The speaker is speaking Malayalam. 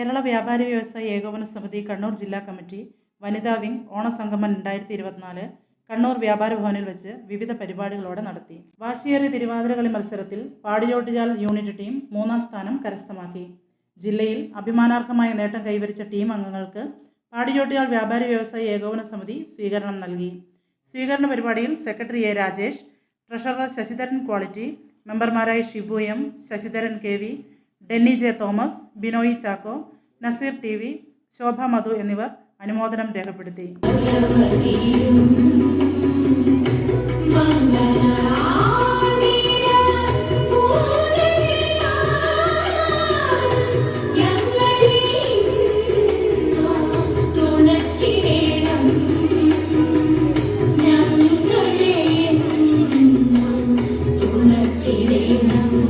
കേരള വ്യാപാരി വ്യവസായ ഏകോപന സമിതി കണ്ണൂർ ജില്ലാ കമ്മിറ്റി വനിതാ വിംഗ് ഓണസംഗമം രണ്ടായിരത്തി ഇരുപത്തിനാല് കണ്ണൂർ വ്യാപാര ഭവനിൽ വെച്ച് വിവിധ പരിപാടികളോടെ നടത്തി. വാശിയേറി തിരുവാതിരകളി മത്സരത്തിൽ പാടിയോട്ടിയാൽ യൂണിറ്റ് ടീം മൂന്നാം സ്ഥാനം കരസ്ഥമാക്കി. ജില്ലയിൽ അഭിമാനാർഹമായ നേട്ടം കൈവരിച്ച ടീം അംഗങ്ങൾക്ക് പാടിയോട്ടിയാൽ വ്യാപാരി വ്യവസായ ഏകോപന സമിതി സ്വീകരണം നൽകി. സ്വീകരണ പരിപാടിയിൽ secretary A Rajesh treasurer Sasidharan quality മെമ്പർമാരായ Shibu M Sasidharan K V Denny J Thomas Binoy Chacko Nazeer T V Shobha Madhu എന്നിവർ അനുമോദനം രേഖപ്പെടുത്തി Thank.